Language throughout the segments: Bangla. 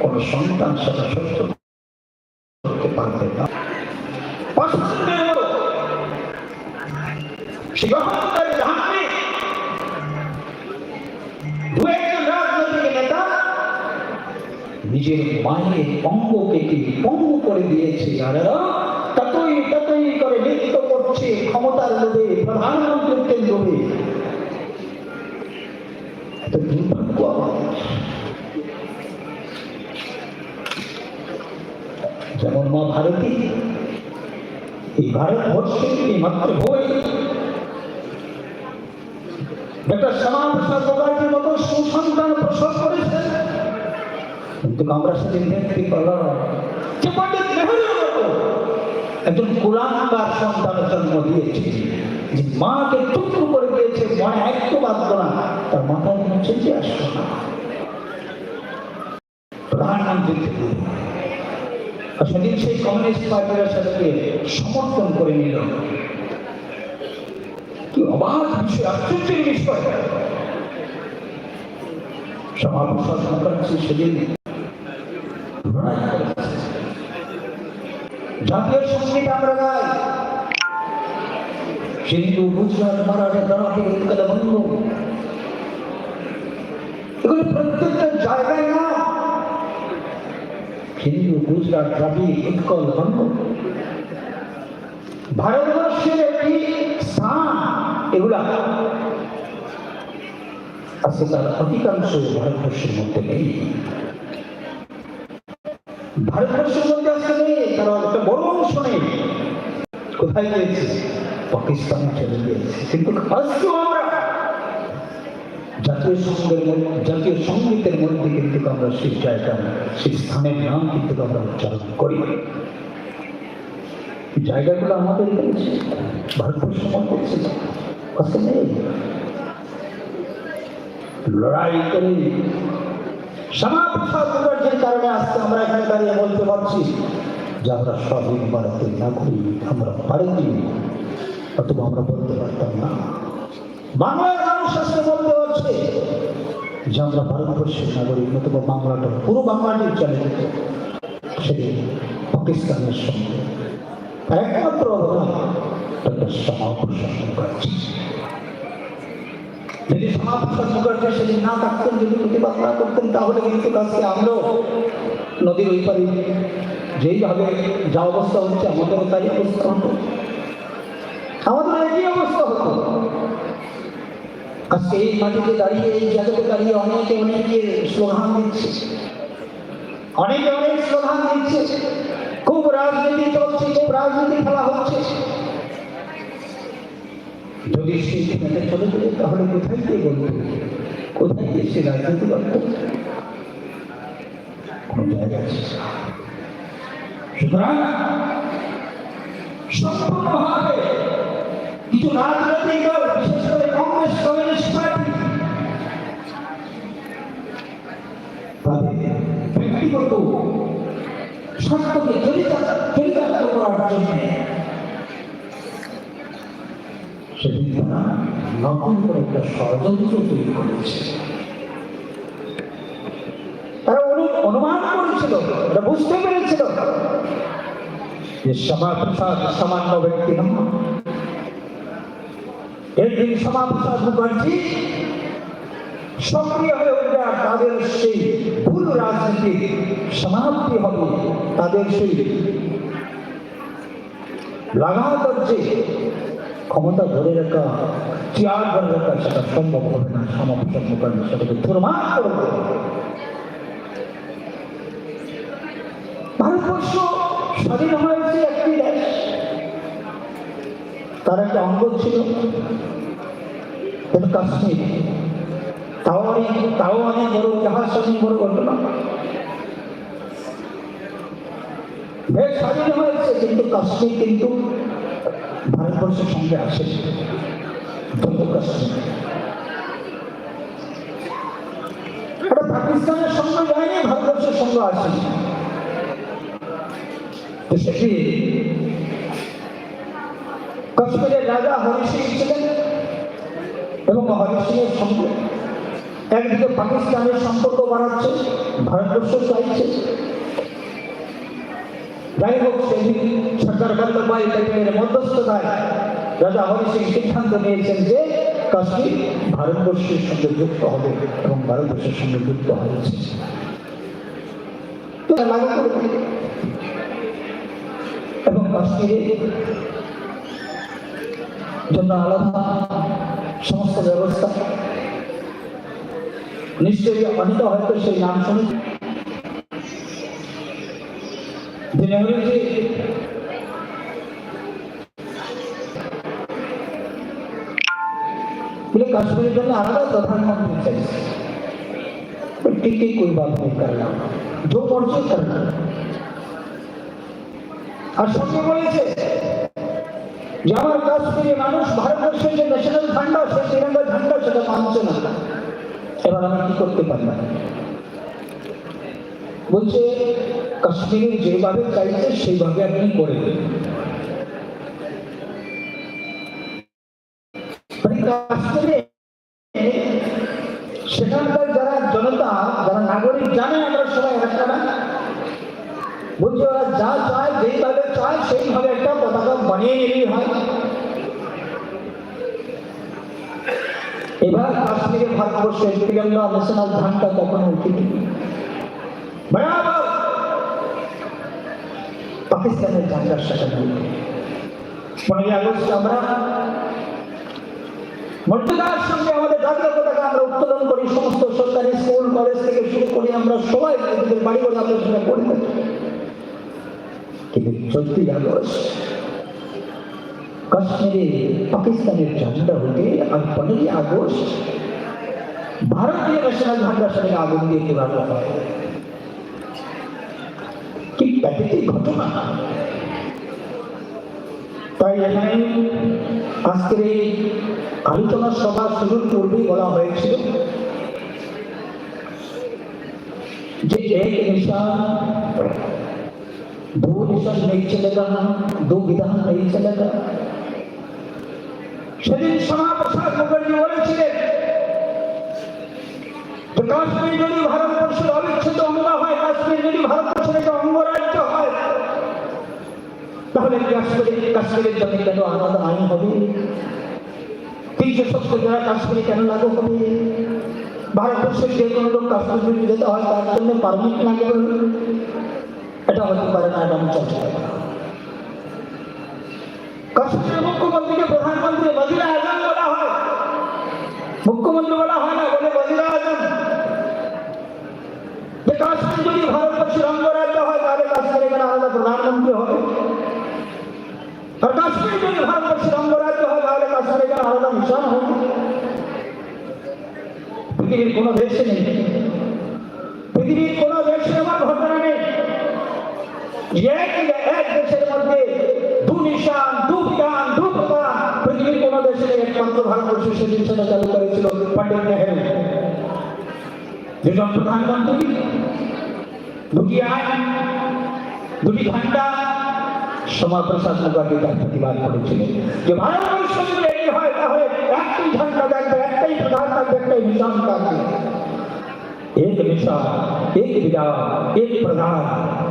কোন সন্তান সেটা সত্য করতে পারবে না। নিজের মায়ের অঙ্গকে কি পঙ্গু করে দিয়েছে এরা ততই ততই করে নৃত্য করছে ক্ষমতার লোভে, প্রধানমন্ত্রীর লোভে দুর্ভাগ্য যেমন মা ভারতী, এই ভারতবর্ষে এই মাতৃভূমি ডক্টর শ্যামা প্রসাদ মতো সুসন্তান প্রসব করেছেন। কিন্তু আমরা সেদিন দেখতে পেলাম, যে পণ্ডিত নেহরুর মতো একজন কুলাঙ্গার সন্তানের জন্ম দিয়েছে, যে মাকে টুকরো করে দিয়েছে, মনে একটু বাধ্য না, তার মাথায় চেঁচে আসতো না প্রধানমন্ত্রী থেকে সেদিন সেই কমিউনিস্ট পার্টির সাথে সমর্থন করে নিল কি অবাক বিষয় আশ্চর্যের বিষয় শ্যামাপ্রসাদ মুখার্জি সেদিন জাতীয় সংগীত আমরা গাই সিন্ধু গুজরাট মারাঠা উৎকল বঙ্গ এগুলি প্রত্যেকটা জায়গায় না। হিন্দু, গুজরাট উৎকল বঙ্গ ভারতবর্ষের একটি স্থান, এগুলা। তার অধিকাংশ ভারতবর্ষের মধ্যে নেই। ভারতবর্ষের মধ্যে আজকে নেই, তার একটা বড় অংশ নেই। কোথায় গিয়েছে? পাকিস্তানে চলে গিয়েছে। কিন্তু আজকেও আমরা জাতীয় সঙ্গের জাতীয় সঙ্গীতের মধ্যে কিন্তু আমরা সেই জায়গা সেই স্থানের নাম কিন্তু আমরা উচ্চারণ করি। জায়গাগুলো আমাদের রয়েছে। ভারতবর্ষ করছে আজকে নেই। লড়াই করে কারণে আমরা বলতে পারছি আমরা ভারতের নাগরিক, আমরা অথবা আমরা বলতে পারতাম না। বাংলার মানুষ আজকে বলতে পারছে যে আমরা ভারতবর্ষের নাগরিক অথবা বাংলাটা, পুরো বাংলাটি চলে সেদিন পাকিস্তানের সঙ্গে। তার একমাত্র যেইভাবে যা অবস্থা হচ্ছে, আমাদেরও তাই অবস্থা আমাদের একই অবস্থা হতো আজকে এই মাটিতে দাঁড়িয়ে, এই জায়গাতে দাঁড়িয়ে অনেকে অনেকে স্লোগান দিচ্ছে। অনেকে অনেক স্লোগান দিচ্ছে। খুব রাজনীতি চলছে, খুব রাজনীতি খেলা হচ্ছে। যদি সেই চলে গেলে, তাহলে কোথায় গিয়ে বলতো কোথায় গিয়ে সে রাজনীতি করতো কোনো জায়গা আছে সুতরাং সম্পূর্ণভাবে কিছু রাজনৈতিক বিশেষ কংগ্রেস কমিউনিস্ট পার্টি। ব্যক্তিগত স্বার্থকে চরিতার্থ করার জন্য সেদিন তারা নতুন করে একটা ষড়যন্ত্র তৈরি করেছে। তারা অনুমান করেছিল এটা বুঝতে পেরেছিল যে শ্যামাপ্রসাদ সামান্য ব্যক্তি নয়। একদিন শ্যামাপ্রসাদ মুখার্জি। সক্রিয় হয়ে উঠবে আর তাদের সেই ভুল রাজনীতি সমাপ্তি হবে তাদের সেই লাগাতার যে ক্ষমতা ধরে রাখা চেয়ার ধরে রাখা, সেটা সম্ভব হবে না। শ্যামাপ্রসাদ মুখার্জি সেটাকে দুর্মার করে দেবে। ভারতবর্ষ স্বাধীন হয়েছে একটি দেশ। তার একটা অঙ্গ ছিল কাশ্মীর। তাও অনেক তাও অনেক বড় জাহাজ স্বাধীন বড় ঘটনা। দেশ স্বাধীন হয়েছে, কিন্তু কাশ্মীর কিন্তু ভারতবর্ষের সঙ্গে আসে জম্মু কাশ্মীর। পাকিস্তানের সঙ্গে যায়নি ভারতবর্ষের সঙ্গে আসেনি তো সেটি কাশ্মীরের রাজা হরি সিং ছিলেন এবং হরি সিংয়ের সঙ্গে একদিকে পাকিস্তানের সম্পর্ক বাড়াচ্ছে, ভারতবর্ষ চাইছে যাই হোক, সেদিন সরকার বল্লভভাই প্যাটেলের মধ্যস্থতায় রাজা হরি সিং সিদ্ধান্ত নিয়েছেন যে কাশ্মীর ভারতবর্ষের সঙ্গে যুক্ত হবে এবং ভারতবর্ষের সঙ্গে যুক্ত হয়েছে। এবং কাশ্মীরে জন্য আলাদা সমস্ত ব্যবস্থা নিশ্চয়ই অনেকে হয়তো সেই নাম শুনেছে যে নেহরুজি बोले कश्मीर में आलादा प्रधानमंत्री चाहिए पर टीके कोई बात नहीं करना जो मर्जी करना আর সঙ্গে বলেছে যে আমার কাশ্মীরি মানুষ ভারতবর্ষের যে ন্যাশনাল ঝান্ডা সেই তিরঙ্গা ঝান্ডা সেটা মানছে না। এবার আমি কি করতে পারলাম বলছে, কাশ্মীরে যেভাবে চাইছে, সেইভাবে আপনি করে মানে সেখানকার যারা জনতা, যারা নাগরিক, জানে আমরা সবাই একটা না? বলছে, ওরা যা চায়, সেইভাবে একটা পতাকা বানিয়ে নিলেই হয়। এবার কাশ্মীরে ভারতবর্ষের ন্যাশনাল ধানটা কখনো পাকিস্তানের ঝান্ডার সাথে পনেরোই আগস্ট আমরা মর্যাদার সঙ্গে আমাদের জাতীয় পতাকা আমরা উত্তোলন করি, সমস্ত সরকারি স্কুল, কলেজ থেকে শুরু করি আমরা সবাই বাড়ি আমাদের সঙ্গে পড়ে থাকি। কিন্তু চোদ্দই আগস্ট কাশ্মীরে পাকিস্তানের ঝান্ডা হতে আর পনেরোই আগস্ট ভারতীয় ন্যাশনাল ঝান্ডার আগুন দিয়ে পুরানো হয়। কি প্রাকৃতিক ঘটনা। তাই এখানে আজকের এই আলোচনা সভা শুরুর পূর্বেই বলা হয়েছিল যে এক दो निशान नहीं चलेगा दो विधान नहीं चलेगा সেদিন শ্যামাপ্রসাদ মুখার্জি বলেছিলেন যে কাশ্মীর যদি ভারতবর্ষের অবিচ্ছেদ্য অঙ্গ হয় কাশ্মীর যদি ভারতবর্ষের একটা অঙ্গরাজ্য হয় তাহলে কাশ্মীরে কাশ্মীরের জন্য কেন আলাদা আইন হবে তিনশো সত্তর যারা কাশ্মীরে কেন লাগু হবে ভারতবর্ষের যে কোনো লোক কাশ্মীর যদি যেতে হয় তার জন্য পারমিট লাগবে এটা হতে পারে না এটা আমি চলতে পারে মুখ্যমন্ত্রীকে প্রধানমন্ত্রী বজিরা আজম বলা হয়। মুখ্যমন্ত্রী বলা হয় না, বলে বজিরা আজম। যে কাশ্মীর যদি ভারতবর্ষের অঙ্গরাজ্য হয়, তাহলে কাশ্মীরে এখানে আলাদা প্রধানমন্ত্রী হবে। আর কাশ্মীর যদি ভারতবর্ষের অঙ্গরাজ্য হয়, তাহলে কাশ্মীরে এখানে আলাদা মিশন হবে। পৃথিবীর কোনো দেশে নেই। যে এক এক দেশের মধ্যে দু নিশান দু বিধান দু প্রধান পৃথিবীর কোনো দেশে নেই একমাত্র ভারতবর্ষ সেদিন সেটা চালু করেছিল পণ্ডিত নেহেরু যেজন প্রধানমন্ত্রী দুটি আইন দুটি ঝান্ডা শ্যামাপ্রসাদ মুখার্জি তার প্রতিবাদ করেছিলেন যে ভারতবর্ষ যদি এই হয় তাহলে একটাই ঝান্ডা থাকবে একটাই প্রধান থাকবে একটাই নিশান থাকবে एक निशा एक विदा एक प्रधान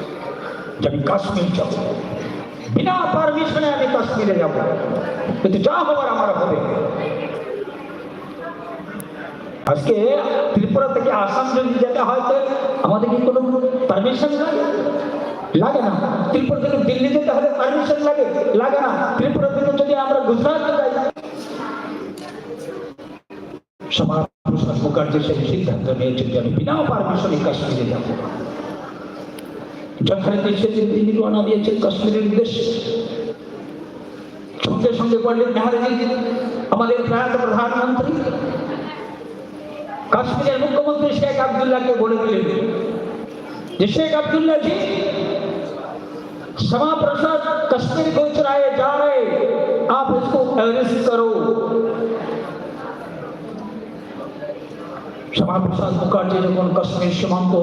যে আমি কাশ্মীর যাব। বিনা পারমিশনে আমি কাশ্মীরে যাব। কিন্তু যা হবার আমার হবে। আজকে ত্রিপুরা থেকে আসাম যদি যেতে হয় আমাদের কি কোনো পারমিশন লাগে লাগে না। ত্রিপুরা থেকে দিল্লি যেতে হলে পারমিশন লাগে। লাগে না। ত্রিপুরা থেকে যদি আমরা গুজরাটে যাই সমাপ্রসাদ মুখার্জি সেই সিদ্ধান্ত নিয়েছেন যে আমি বিনা পারমিশনে কাশ্মীরে যাব। যথারীতি সেদিন তিনি রওনা দিয়েছেন কাশ্মীরের উদ্দেশ্যে সঙ্গে সঙ্গে পণ্ডিত নেহারজি আমাদের প্রয়াত প্রধানমন্ত্রী কাশ্মীরের মুখ্যমন্ত্রী শেখ আবদুল্লাহকে বলে দিলেন যে শেখ अब्दुल्ला जी क्षमा प्रसाद कश्मीर को चुराए जा रहे आप इसको अरेस्ट करो क्षमा प्रसाद मुखर्जी যখন কাশ্মীর সীমান্ত